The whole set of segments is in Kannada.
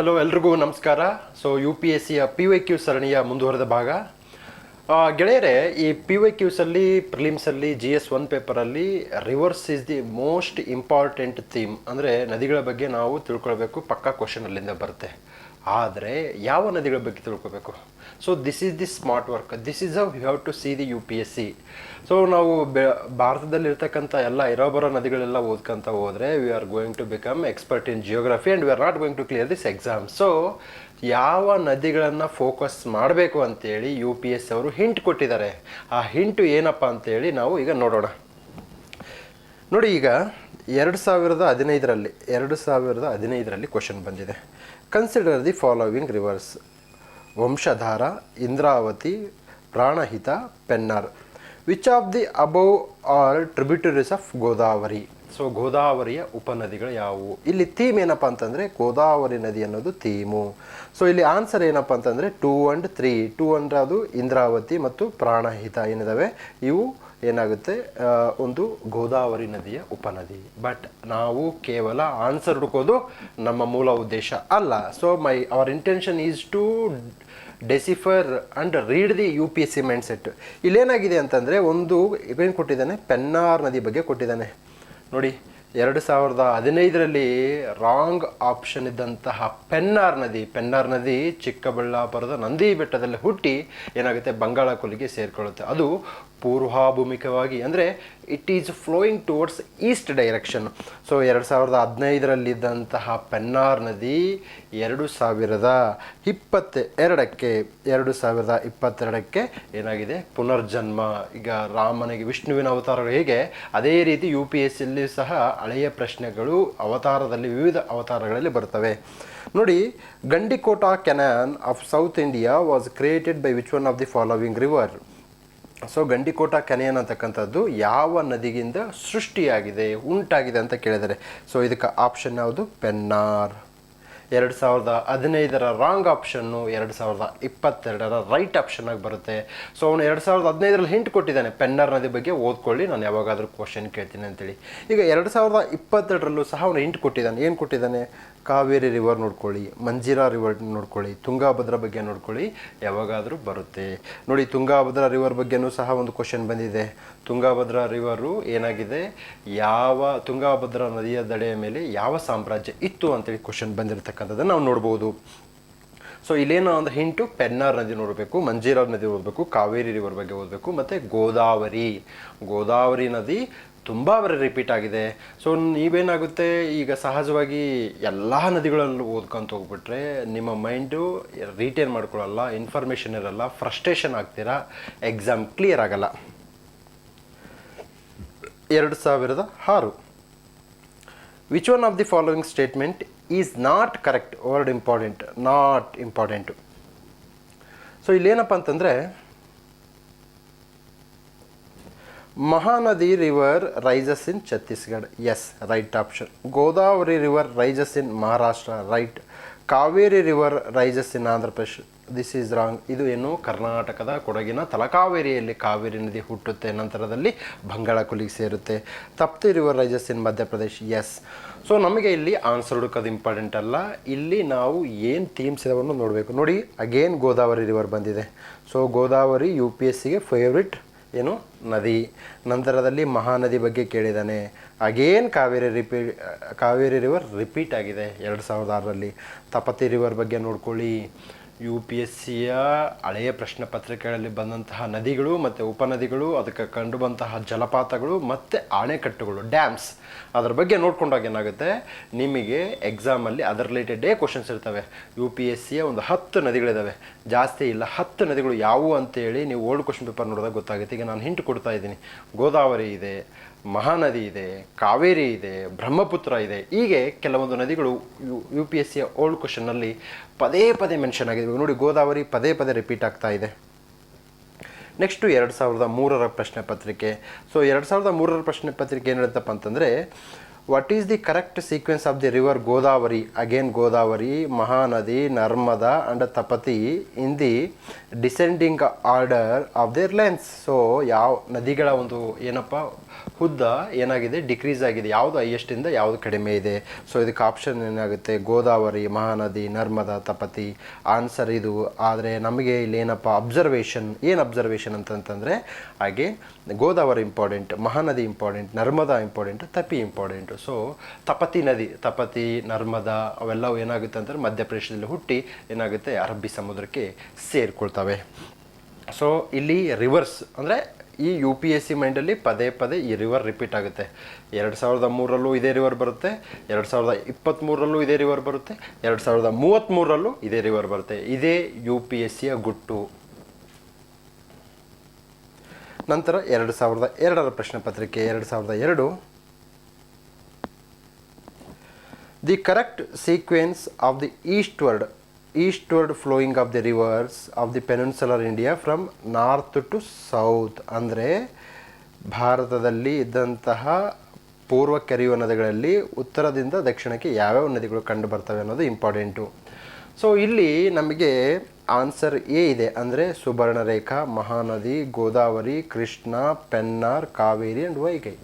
ಹಲೋ, ಎಲ್ರಿಗೂ ನಮಸ್ಕಾರ. ಸೊ ಯು ಪಿ ಎಸ್ ಸಿಯ ಪಿ ವೈ ಕ್ಯೂ ಸರಣಿಯ ಮುಂದುವರೆದ ಭಾಗ. ಗೆಳೆಯರೇ, ಈ ಪಿ ವೈ ಕ್ಯೂಸಲ್ಲಿ ಪ್ರಿಲಿಮ್ಸಲ್ಲಿ ಜಿ ಎಸ್ ಒನ್ ಪೇಪರಲ್ಲಿ rivers is the most important theme ಅಂದರೆ ನದಿಗಳ ಬಗ್ಗೆ ನಾವು ತಿಳ್ಕೊಳ್ಬೇಕು. ಪಕ್ಕಾ ಕ್ವಶನ್ ಅಲ್ಲಿಂದ ಬರುತ್ತೆ. ಆದರೆ ಯಾವ ನದಿಗಳ ಬಗ್ಗೆ ತಿಳ್ಕೊಬೇಕು? So this is the smart work this is uh you have to see the U P S C so ನಾವು ಬೆ ಭಾರತದಲ್ಲಿ ಎಲ್ಲ ಎಲ್ಲ ಇರೋಬರೋ ನದಿಗಳೆಲ್ಲ ಓದ್ಕೊಂತ ಹೋದರೆ we are going to become expert in geography and we are not going to clear this exam so ಯಾವ ನದಿಗಳನ್ನು ಫೋಕಸ್ ಮಾಡಬೇಕು ಅಂತೇಳಿ ಯು ಪಿ ಎಸ್ ಅವರು ಹಿಂಟ್ ಕೊಟ್ಟಿದ್ದಾರೆ. ಆ ಹಿಂಟು ಏನಪ್ಪ ಅಂತೇಳಿ ನಾವು ಈಗ ನೋಡೋಣ. ನೋಡಿ ಈಗ ಎರಡು ಸಾವಿರದ ಹದಿನೈದರಲ್ಲಿ, ಎರಡು ಸಾವಿರದ ಹದಿನೈದರಲ್ಲಿ ಕ್ವಶನ್ ಬಂದಿದೆ. Consider the following rivers Vamsadhara Indravati Pranahita Pennar which of the above are tributaries of Godavari so ಗೋದಾವರಿಯ ಉಪನದಿಗಳು ಯಾವುವು ಇಲ್ಲಿ ಥೀಮ್ ಏನಪ್ಪ ಅಂತಂದರೆ ಗೋದಾವರಿ ನದಿ ಅನ್ನೋದು ಥೀಮು ಸೊ ಇಲ್ಲಿ ಆನ್ಸರ್ ಏನಪ್ಪ ಅಂತಂದರೆ ಟೂ ಆ್ಯಂಡ್ ತ್ರೀ ಟೂ ಅಂದರೆ ಅದು ಇಂದ್ರಾವತಿ ಮತ್ತು ಪ್ರಾಣಹಿತ ಏನಿದ್ದಾವೆ ಇವು ಏನಾಗುತ್ತೆ? ಒಂದು ಗೋದಾವರಿ ನದಿಯ ಉಪನದಿ. ಬಟ್ ನಾವು ಕೇವಲ ಆನ್ಸರ್ ಹುಡುಕೋದು ನಮ್ಮ ಮೂಲ ಉದ್ದೇಶ ಅಲ್ಲ. So my our intention is to decipher and read the U P S C mind set ಇಲ್ಲೇನಾಗಿದೆ ಅಂತಂದರೆ, ಒಂದು ಏನು ಕೊಟ್ಟಿದ್ದಾನೆ? ಪೆನ್ನಾರ್ ನದಿ ಬಗ್ಗೆ ಕೊಟ್ಟಿದ್ದಾನೆ. ನೋಡಿ, ಎರಡು ಸಾವಿರದ ಹದಿನೈದರಲ್ಲಿ ರಾಂಗ್ ಆಪ್ಷನ್ ಇದ್ದಂತಹ ಪೆನ್ನಾರ್ ನದಿ ಪೆನ್ನಾರ್ ನದಿ ಚಿಕ್ಕಬಳ್ಳಾಪುರದ ನಂದಿ ಬೆಟ್ಟದಲ್ಲಿ ಹುಟ್ಟಿ ಏನಾಗುತ್ತೆ? ಬಂಗಾಳ ಕೊಲ್ಲಿಗೆ ಸೇರಿಕೊಳ್ಳುತ್ತೆ. ಅದು ಪೂರ್ವಾಭೂಮಿಕವಾಗಿ, ಅಂದರೆ it is flowing towards east direction so ಎರಡು ಸಾವಿರದ ಹದಿನೈದರಲ್ಲಿದ್ದಂತಹ ಪೆನ್ನಾರ್ ನದಿ ಎರಡು ಸಾವಿರದ ಇಪ್ಪತ್ತ ಎರಡಕ್ಕೆ ಎರಡು ಸಾವಿರದ ಇಪ್ಪತ್ತೆರಡಕ್ಕೆ ಏನಾಗಿದೆ? ಪುನರ್ಜನ್ಮ. ಈಗ ರಾಮನಿಗೆ, ವಿಷ್ಣುವಿನ ಅವತಾರಗಳು ಹೇಗೆ? ಅದೇ ರೀತಿ ಯು ಪಿ ಎಸ್ ಸಿಯಲ್ಲಿ ಸಹ ಹಳೆಯ ಪ್ರಶ್ನೆಗಳು ಅವತಾರದಲ್ಲಿ, ವಿವಿಧ ಅವತಾರಗಳಲ್ಲಿ ಬರ್ತವೆ. ನೋಡಿ, Gandikota canyon of south India was created by which one of the following river so Gandikota canyon ಅಂತಕ್ಕಂಥದ್ದು ಯಾವ ನದಿಗಿಂದ ಸೃಷ್ಟಿಯಾಗಿದೆ, ಉಂಟಾಗಿದೆ ಅಂತ ಕೇಳಿದರೆ ಸೊ ಇದಕ್ಕೆ ಆಪ್ಷನ್ ಯಾವುದು? ಪೆನ್ನಾರ್. ಎರಡು ಸಾವಿರದ ಹದಿನೈದರ ರಾಂಗ್ ಆಪ್ಷನ್ನು ಎರಡು ಸಾವಿರದ ಇಪ್ಪತ್ತೆರಡರ ರೈಟ್ ಆಪ್ಷನ್ ಆಗಿ ಬರುತ್ತೆ. ಸೊ ಅವನು ಎರಡು ಸಾವಿರದ ಹದಿನೈದರಲ್ಲಿ ಹಿಂಟ್ ಕೊಟ್ಟಿದ್ದಾನೆ, ಪೆನ್ನರ್ ನದಿ ಬಗ್ಗೆ ಓದ್ಕೊಳ್ಳಿ, ನಾನು ಯಾವಾಗಾದರೂ ಕ್ವಶನ್ ಕೇಳ್ತೀನಿ ಅಂತೇಳಿ. ಈಗ ಎರಡು ಸಾವಿರದ ಇಪ್ಪತ್ತೆರಡರಲ್ಲೂ ಸಹ ಅವನು ಹಿಂಟ್ ಕೊಟ್ಟಿದ್ದಾನೆ. ಏನು ಕೊಟ್ಟಿದ್ದಾನೆ? ಕಾವೇರಿ ರಿವರ್ ನೋಡ್ಕೊಳ್ಳಿ, ಮಂಜೀರಾ ರಿವರ್ ನೋಡ್ಕೊಳ್ಳಿ, ತುಂಗಾಭದ್ರ ಬಗ್ಗೆ ನೋಡ್ಕೊಳ್ಳಿ, ಯಾವಾಗಾದರೂ ಬರುತ್ತೆ. ನೋಡಿ, ತುಂಗಾಭದ್ರಾ ರಿವರ್ ಬಗ್ಗೆನೂ ಸಹ ಒಂದು ಕ್ವಶನ್ ಬಂದಿದೆ. ತುಂಗಾಭದ್ರಾ ರಿವರು ಏನಾಗಿದೆ? ಯಾವ, ತುಂಗಾಭದ್ರಾ ನದಿಯ ದಡೆಯ ಮೇಲೆ ಯಾವ ಸಾಮ್ರಾಜ್ಯ ಇತ್ತು ಅಂತೇಳಿ ಕ್ವಶನ್ ಬಂದಿರತಕ್ಕಂಥದ್ದನ್ನು ನಾವು ನೋಡ್ಬೋದು. ಸೊ ಇಲ್ಲೇನೋ ಒಂದು ಹಿಂಟು ಪೆನ್ನಾರ್ ನದಿ ನೋಡಬೇಕು, ಮಂಜೀರಾ ನದಿ ಓದಬೇಕು, ಕಾವೇರಿ ರಿವರ್ ಬಗ್ಗೆ ಓದಬೇಕು, ಮತ್ತು ಗೋದಾವರಿ. ಗೋದಾವರಿ ನದಿ ತುಂಬ ಅವರ ರಿಪೀಟ್ ಆಗಿದೆ. ಸೊ ನೀವೇನಾಗುತ್ತೆ? ಈಗ ಸಹಜವಾಗಿ ಎಲ್ಲ ನದಿಗಳಲ್ಲೂ ಓದ್ಕೊಂತ ಹೋಗ್ಬಿಟ್ರೆ ನಿಮ್ಮ ಮೈಂಡು ರೀಟೇನ್ ಮಾಡ್ಕೊಳ್ಳಲ್ಲ ಇನ್ಫಾರ್ಮೇಷನ್ ಇರಲ್ಲ ಫ್ರಸ್ಟ್ರೇಷನ್ ಆಗ್ತೀರಾ? ಎಕ್ಸಾಮ್ ಕ್ಲಿಯರ್ ಆಗಲ್ಲ. ಎರಡು ಸಾವಿರದ ಆರು. Which one of the following statement is not correct word important not important so ಇಲ್ಲೇನಪ್ಪ ಅಂತಂದರೆ Mahanadi river rises in Chhattisgarh yes, right option. Godavari river rises in Maharashtra. Right. Kaveri river rises in Andhra Pradesh. This is wrong ಇದು ಏನು? ಕರ್ನಾಟಕದ ಕೊಡಗಿನ ತಲಕಾವೇರಿಯಲ್ಲಿ ಕಾವೇರಿ ನದಿ ಹುಟ್ಟುತ್ತೆ. ನಂತರದಲ್ಲಿ ಬಂಗಾಳ ಕೊಲ್ಲಿಗೆ ಸೇರುತ್ತೆ. ತಪ್ತಿ ರಿವರ್ ರೈಸಸ್ ಇನ್ ಮಧ್ಯಪ್ರದೇಶ್. ಎಸ್ ಸೊ ನಮಗೆ ಇಲ್ಲಿ ಆನ್ಸರ್ ಹುಡುಕೋದು ಇಂಪಾರ್ಟೆಂಟ್ ಅಲ್ಲ. ಇಲ್ಲಿ ನಾವು ಏನು ಥೀಮ್ಸ್ ಇದಾವನ್ನು ನೋಡಬೇಕು. ನೋಡಿ ಅಗೇನ್ ಗೋದಾವರಿ ರಿವರ್ ಬಂದಿದೆ. So Godavari U P S ಸಿಗೆ ಫೇವ್ರಿಟ್ ಏನು? ನದಿ. ನಂತರದಲ್ಲಿ ಮಹಾನದಿ ಬಗ್ಗೆ ಕೇಳಿದ್ದಾನೆ again Kaveri ರಿಪೀ, Kaveri river repeat ಆಗಿದೆ ಎರಡು ಸಾವಿರದ ಆರರಲ್ಲಿ. ತಪತಿ ರಿವರ್ ಬಗ್ಗೆ ನೋಡ್ಕೊಳ್ಳಿ. ಯು ಪಿ ಎಸ್ ಸಿಯ ಹಳೆಯ ಪ್ರಶ್ನೆ ಪತ್ರಿಕೆಗಳಲ್ಲಿ ಬಂದಂತಹ ನದಿಗಳು ಮತ್ತು ಉಪನದಿಗಳು, ಅದಕ್ಕೆ ಕಂಡುಬಂತಹ ಜಲಪಾತಗಳು ಮತ್ತು ಅಣೆಕಟ್ಟುಗಳು ಡ್ಯಾಮ್ಸ್ ಅದ್ರ ಬಗ್ಗೆ ನೋಡ್ಕೊಂಡಾಗ ಏನಾಗುತ್ತೆ? ನಿಮಗೆ ಎಕ್ಸಾಮಲ್ಲಿ ಅದರ ರಿಲೇಟೆಡೇ ಕ್ವಶನ್ಸ್ ಇರ್ತವೆ. ಯು ಪಿ ಎಸ್ ಸಿಯ ಒಂದು ಹತ್ತು ನದಿಗಳಿದ್ದಾವೆ ಜಾಸ್ತಿ ಇಲ್ಲ, ಹತ್ತು ನದಿಗಳು ಯಾವುವು ಅಂತೇಳಿ ನೀವು ಓಲ್ಡ್ ಕ್ವಶನ್ ಪೇಪರ್ ನೋಡಿದಾಗ ಗೊತ್ತಾಗುತ್ತೆ. ಈಗ ನಾನು ಹಿಂಟ್ ಕೊಡ್ತಾ ಇದ್ದೀನಿ. ಗೋದಾವರಿ ಇದೆ ಮಹಾನದಿ ಇದೆ, ಕಾವೇರಿ ಇದೆ, ಬ್ರಹ್ಮಪುತ್ರ ಇದೆ. ಹೀಗೆ ಕೆಲವೊಂದು ನದಿಗಳು ಯು ಯು ಪಿ ಎಸ್ ಸಿಯ ಓಲ್ಡ್ ಕ್ವಶನ್ನಲ್ಲಿ ಪದೇ ಪದೇ ಮೆನ್ಷನ್ ಆಗಿದೆ. ನೋಡಿ, ಗೋದಾವರಿ ಪದೇ ಪದೇ ರಿಪೀಟ್ ಆಗ್ತಾ ಇದೆ. ನೆಕ್ಸ್ಟು ಎರಡು ಸಾವಿರದ ಮೂರರ ಪ್ರಶ್ನೆ ಪತ್ರಿಕೆ. ಸೊ ಎರಡು ಸಾವಿರದ ಮೂರರ ಪ್ರಶ್ನೆ ಪತ್ರಿಕೆ ಏನು ಹೇಳುತ್ತಪ್ಪ ಅಂತಂದರೆ what is the correct sequence of the river Godavari again Godavari Mahanadi Narmada and Tapati in the descending order of their lengths so ಯಾವ ನದಿಗಳ ಒಂದು ಏನಪ್ಪ? ಉದ್ದ ಏನಾಗಿದೆ ಡಿಕ್ರೀಸ್ ಆಗಿದೆ, ಯಾವುದು ಹೈಯೆಸ್ಟಿಂದ ಯಾವುದು ಕಡಿಮೆ ಇದೆ. ಸೊ ಇದಕ್ಕೆ ಆಪ್ಷನ್ ಏನಾಗುತ್ತೆ? ಗೋದಾವರಿ, ಮಹಾನದಿ, ನರ್ಮದಾ, ತಪತಿ. ಆನ್ಸರ್ ಇದು. ಆದರೆ ನಮಗೆ ಇಲ್ಲಿ ಏನಪ್ಪ? ಅಬ್ಸರ್ವೇಷನ್ ಏನು ಅಬ್ಸರ್ವೇಷನ್ ಅಂತಂತಂದರೆ ಹಾಗೆ Godavari important Mahanadi important Narmada important Tapi important so Tapati ನದಿ, ತಪತಿ, ನರ್ಮದಾ ಅವೆಲ್ಲವೂ ಏನಾಗುತ್ತೆ ಅಂತಂದರೆ ಮಧ್ಯಪ್ರದೇಶದಲ್ಲಿ ಹುಟ್ಟಿ ಏನಾಗುತ್ತೆ ಅರಬ್ಬಿ ಸಮುದ್ರಕ್ಕೆ ಸೇರಿಕೊಳ್ತವೆ. ಸೊ ಇಲ್ಲಿ ರಿವರ್ಸ್ ಅಂದರೆ ಈ ಯು ಪಿ ಎಸ್ ಸಿ ಮೈಂಡಲ್ಲಿ ಪದೇ ಪದೇ ಈ ರಿವರ್ ರಿಪೀಟ್ ಆಗುತ್ತೆ. ಎರಡು ಸಾವಿರದ ಮೂರರಲ್ಲೂ ಇದೇ ರಿವರ್ ಬರುತ್ತೆ, ಎರಡು ಸಾವಿರದ ಇಪ್ಪತ್ತ್ಮೂರರಲ್ಲೂ ಇದೇ ರಿವರ್ ಬರುತ್ತೆ, ಎರಡು ಸಾವಿರದ ಮೂವತ್ತ್ಮೂರರಲ್ಲೂ ಇದೇ ರಿವರ್ ಬರುತ್ತೆ. ಇದೇ ಯು ಪಿ ಎಸ್ ಸಿಯ ಗುಟ್ಟು. ನಂತರ ಎರಡು ಸಾವಿರದ ಎರಡರ ಪ್ರಶ್ನೆ ಪತ್ರಿಕೆ, ಎರಡು ಸಾವಿರದ ಎರಡು. The correct sequence of the eastward eastward flowing of the rivers of the peninsular India from north to south ಅಂದರೆ ಭಾರತದಲ್ಲಿ ಇದ್ದಂತಹ ಪೂರ್ವ ಕೆರೆಯುವ ನದಿಗಳಲ್ಲಿ ಉತ್ತರದಿಂದ ದಕ್ಷಿಣಕ್ಕೆ ಯಾವ್ಯಾವ ನದಿಗಳು ಕಂಡು ಬರ್ತವೆ ಅನ್ನೋದು ಇಂಪಾರ್ಟೆಂಟು ಸೊ ಇಲ್ಲಿ ನಮಗೆ ಆನ್ಸರ್ ಎ ಇದೆ. ಅಂದರೆ ಸುಬರ್ಣರೇಖಾ ಮಹಾನದಿ, ಗೋದಾವರಿ, ಕೃಷ್ಣ, ಪೆನ್ನಾರ್, ಕಾವೇರಿ ಆ್ಯಂಡ್ ವೈಗೈ.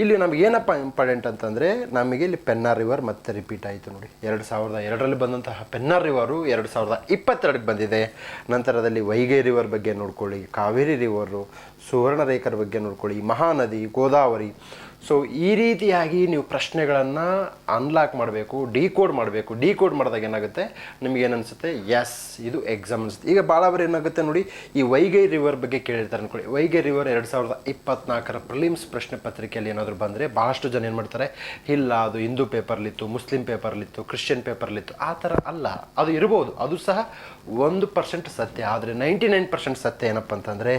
ಇಲ್ಲಿ ನಮ್ಗೆ ಏನಪ್ಪ ಇಂಪಾರ್ಟೆಂಟ್ ಅಂತಂದರೆ, ನಮಗೆ ಇಲ್ಲಿ ಪೆನ್ನಾರ್ ರಿವರ್ ಮತ್ತೆ ರಿಪೀಟ್ ಆಯಿತು ನೋಡಿ. ಎರಡು ಸಾವಿರದ ಎರಡರಲ್ಲಿ ಬಂದಂತಹ ಪೆನ್ನಾರ್ ರಿವರು ಎರಡು ಸಾವಿರದ ಇಪ್ಪತ್ತೆರಡಕ್ಕೆ ಬಂದಿದೆ. ನಂತರದಲ್ಲಿ ವೈಗೆ ರಿವರ್ ಬಗ್ಗೆ ನೋಡ್ಕೊಳ್ಳಿ ಕಾವೇರಿ ರಿವರು ಸುವರ್ಣರೇಖರ ಬಗ್ಗೆ ನೋಡ್ಕೊಳ್ಳಿ, ಮಹಾನದಿ, ಗೋದಾವರಿ ಸೊ ಈ ರೀತಿಯಾಗಿ ನೀವು ಪ್ರಶ್ನೆಗಳನ್ನು ಅನ್ಲಾಕ್ ಮಾಡಬೇಕು ಡಿಕೋಡ್ ಮಾಡಬೇಕು. ಡಿಕೋಡ್ ಮಾಡಿದಾಗ ಏನಾಗುತ್ತೆ? ನಿಮ್ಗೆ ಏನನ್ಸುತ್ತೆ ಎಸ್ ಇದು ಎಕ್ಸಾಮ್ ಅನಿಸುತ್ತೆ. ಈಗ ಭಾಳ ಅವರು ಏನಾಗುತ್ತೆ ನೋಡಿ, ಈ ವೈಗೈ ರಿವರ್ ಬಗ್ಗೆ ಕೇಳಿರ್ತಾರೆ ಅನ್ಕೊಳ್ಳಿ. ವೈಗೈ ರಿವರ್ ಎರಡು ಸಾವಿರದ ಇಪ್ಪತ್ನಾಲ್ಕರ ಪ್ರಿಲಿಮ್ಸ್ ಪ್ರಶ್ನೆ ಪತ್ರಿಕೆಯಲ್ಲಿ ಏನಾದರೂ ಬಂದರೆ ಭಾಳಷ್ಟು ಜನ ಏನು ಮಾಡ್ತಾರೆ? ಇಲ್ಲ, ಅದು ಹಿಂದೂ ಪೇಪರ್ಲಿತ್ತು ಮುಸ್ಲಿಂ ಪೇಪರ್ಲಿತ್ತು ಕ್ರಿಶ್ಚಿಯನ್ ಪೇಪರ್ಲಿತ್ತು ಆ ಥರ ಅಲ್ಲ. ಅದು ಇರ್ಬೋದು. ಅದು ಸಹ ಒಂದು ಪರ್ಸೆಂಟ್ ಸತ್ಯ. ಆದರೆ ನೈಂಟಿ ನೈನ್ ಪರ್ಸೆಂಟ್ ಸತ್ಯ ಏನಪ್ಪ ಅಂತಂದರೆ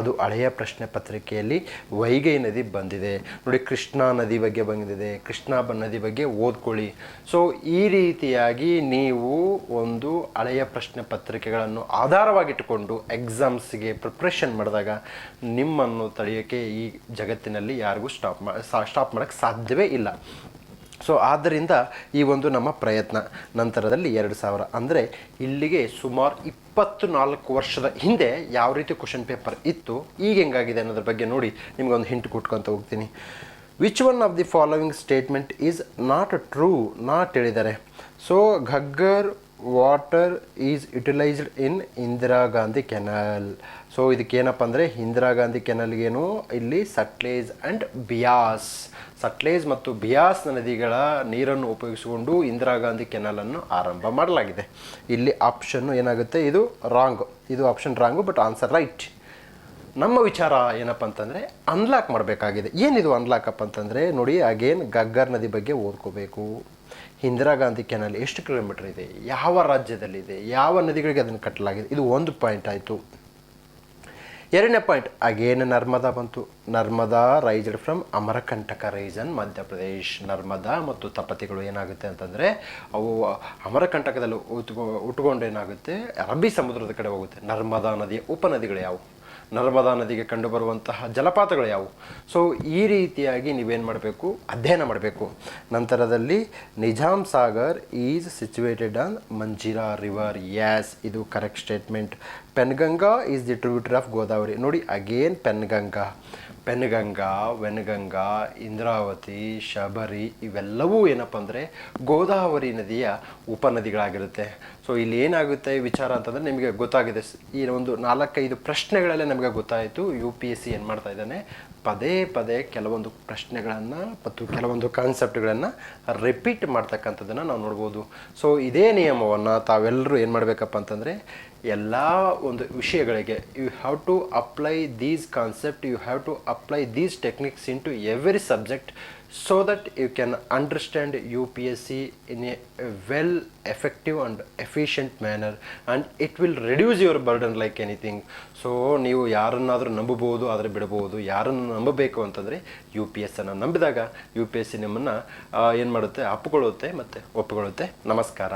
ಅದು ಹಳೆಯ ಪ್ರಶ್ನೆ ಪತ್ರಿಕೆಯಲ್ಲಿ ವೈಗೈ ನದಿ ಬಂದಿದೆ. ನೋಡಿ ಕೃಷ್ಣಾ ನದಿ ಬಗ್ಗೆ ಬಂದಿದೆ. ಕೃಷ್ಣಾ ನದಿ ಬಗ್ಗೆ ಓದ್ಕೊಳ್ಳಿ. ಸೊ ಈ ರೀತಿಯಾಗಿ ನೀವು ಒಂದು ಹಳೆಯ ಪ್ರಶ್ನೆ ಪತ್ರಿಕೆಗಳನ್ನು ಆಧಾರವಾಗಿಟ್ಟುಕೊಂಡು ಎಕ್ಸಾಮ್ಸ್ಗೆ ಪ್ರಿಪ್ರೇಷನ್ ಮಾಡಿದಾಗ ನಿಮ್ಮನ್ನು ತಡೆಯೋಕ್ಕೆ ಈ ಜಗತ್ತಿನಲ್ಲಿ ಯಾರಿಗೂ ಸ್ಟಾಪ್ ಮಾ ಸ್ಟಾಪ್ ಮಾಡೋಕ್ಕೆ ಸಾಧ್ಯವೇ ಇಲ್ಲ. ಸೊ ಆದ್ದರಿಂದ ಈ ಒಂದು ನಮ್ಮ ಪ್ರಯತ್ನ. ನಂತರದಲ್ಲಿ ಎರಡು ಸಾವಿರ ಅಂದರೆ ಇಲ್ಲಿಗೆ ಸುಮಾರು ಇಪ್ಪತ್ತು ನಾಲ್ಕು ವರ್ಷದ ಹಿಂದೆ ಯಾವ ರೀತಿ ಕ್ವಶನ್ ಪೇಪರ್ ಇತ್ತು, ಈಗ ಹೆಂಗಾಗಿದೆ ಅನ್ನೋದ್ರ ಬಗ್ಗೆ ನೋಡಿ. ನಿಮಗೊಂದು ಹಿಂಟ್ ಕೊಟ್ಕೊತ ಹೋಗ್ತೀನಿ. Which one of the following statement is not true not ಹೇಳಿದ್ದಾರೆ so Ghaggar water is utilised in Indira Gandhi canal so ಇದಕ್ಕೇನಪ್ಪ ಅಂದರೆ ಇಂದಿರಾ ಗಾಂಧಿ ಕೆನಲ್ಗೇನು ಇಲ್ಲಿ ಸಟ್ಲೇಜ್ ಆ್ಯಂಡ್ ಬಿಯಾಸ್ ಸಟ್ಲೇಜ್ ಮತ್ತು ಬಿಯಾಸ್ ನದಿಗಳ ನೀರನ್ನು ಉಪಯೋಗಿಸಿಕೊಂಡು ಇಂದಿರಾ ಗಾಂಧಿ ಕೆನಲನ್ನು ಆರಂಭ ಮಾಡಲಾಗಿದೆ. ಇಲ್ಲಿ ಆಪ್ಷನ್ನು ಏನಾಗುತ್ತೆ? ಇದು ರಾಂಗ್ ಇದು option wrong but answer right ನಮ್ಮ ವಿಚಾರ ಏನಪ್ಪ ಅಂತಂದರೆ ಅನ್ಲಾಕ್ ಮಾಡಬೇಕಾಗಿದೆ. ಏನಿದು ಅನ್ಲಾಕ್ ಅಪ್ಪ ಅಂತಂದರೆ, ನೋಡಿ ಅಗೇನ್ ಗಗ್ಗರ್ ನದಿ ಬಗ್ಗೆ ಓದ್ಕೋಬೇಕು. ಇಂದಿರಾ ಗಾಂಧಿ ಕೆನಲ್ ಎಷ್ಟು ಕಿಲೋಮೀಟರ್ ಇದೆ? ಯಾವ ರಾಜ್ಯದಲ್ಲಿದೆ? ಯಾವ ನದಿಗಳಿಗೆ ಅದನ್ನು ಕಟ್ಟಲಾಗಿದೆ? ಇದು ಒಂದು ಪಾಯಿಂಟ್ ಆಯಿತು. ಎರಡನೇ ಪಾಯಿಂಟ್ ಅಗೇನ್ ನರ್ಮದಾ ಬಂತು. Narmada raised from Amarkantak risen Madhya Pradesh. Narmada ಮತ್ತು ತಪತಿಗಳು ಏನಾಗುತ್ತೆ ಅಂತಂದರೆ, ಅವು ಅಮರಕಂಟಕದಲ್ಲಿ ಉತ್ಕೊ, ಉಟ್ಕೊಂಡು ಏನಾಗುತ್ತೆ? ಅರಬ್ಬಿ ಸಮುದ್ರದ ಕಡೆ ಹೋಗುತ್ತೆ. ನರ್ಮದಾ ನದಿಯ ಉಪನದಿಗಳು ಯಾವುವು ನರ್ಮದಾ ನದಿಗೆ ಕಂಡುಬರುವಂತಹ ಜಲಪಾತಗಳು ಯಾವುವು? ಸೊ ಈ ರೀತಿಯಾಗಿ ನೀವೇನು ಮಾಡಬೇಕು? ಅಧ್ಯಯನ ಮಾಡಬೇಕು. ನಂತರದಲ್ಲಿ Nizam Sagar is situated on Manjira river. Yes ಇದು correct statement. Penganga is the tributary of Godavari. ನೋಡಿ, ಅಗೇನ್ ಪೆನ್ಗಂಗಾ. ಪೆನ್ಗಂಗಾ, ವೆನ್ಗಂಗಾ, ಇಂದ್ರಾವತಿ, ಶಬರಿ ಇವೆಲ್ಲವೂ ಏನಪ್ಪ ಅಂದರೆ ಗೋದಾವರಿ ನದಿಯ ಉಪನದಿಗಳಾಗಿರುತ್ತೆ. ಸೊ ಇಲ್ಲಿ ಏನಾಗುತ್ತೆ ವಿಚಾರ ಅಂತಂದರೆ ನಿಮಗೆ ಗೊತ್ತಾಗಿದೆ. ಈ ಒಂದು ನಾಲ್ಕೈದು ಪ್ರಶ್ನೆಗಳಲ್ಲೇ ನಮಗೆ ಗೊತ್ತಾಯಿತು. ಯು ಪಿ ಎಸ್ ಸಿ ಏನು ಮಾಡ್ತಾ ಇದ್ದಾನೆ? ಪದೇ ಪದೇ ಕೆಲವೊಂದು ಪ್ರಶ್ನೆಗಳನ್ನು ಮತ್ತು ಕೆಲವೊಂದು ಕಾನ್ಸೆಪ್ಟ್ಗಳನ್ನು ರಿಪೀಟ್ ಮಾಡ್ತಕ್ಕಂಥದ್ದನ್ನು ನಾವು ನೋಡ್ಬೋದು. ಸೊ ಇದೇ ನಿಯಮವನ್ನು ತಾವೆಲ್ಲರೂ ಏನು ಮಾಡಬೇಕಪ್ಪ ಅಂತಂದರೆ ಎಲ್ಲ ಒಂದು ವಿಷಯಗಳಿಗೆ you have to apply these concept you have to apply these techniques in to every subject so understand U P S C in a well effective and efficient manner and it will reduce your burden like anything so ನೀವು ಯಾರನ್ನಾದರೂ ನಂಬಬಹುದು, ಆದರೆ ಬಿಡಬಹುದು. ಯಾರನ್ನು ನಂಬಬೇಕು ಅಂತಂದರೆ ಯು ಪಿ ಎಸ್ ಅನ್ನು ನಂಬಿದಾಗ ಯು ಪಿ ಎಸ್ ಸಿ ನಿಮ್ಮನ್ನು ಏನು ಮಾಡುತ್ತೆ? ಅಪ್ಪಿಕೊಳ್ಳುತ್ತೆ ಮತ್ತು ಒಪ್ಪಿಕೊಳ್ಳುತ್ತೆ. ನಮಸ್ಕಾರ.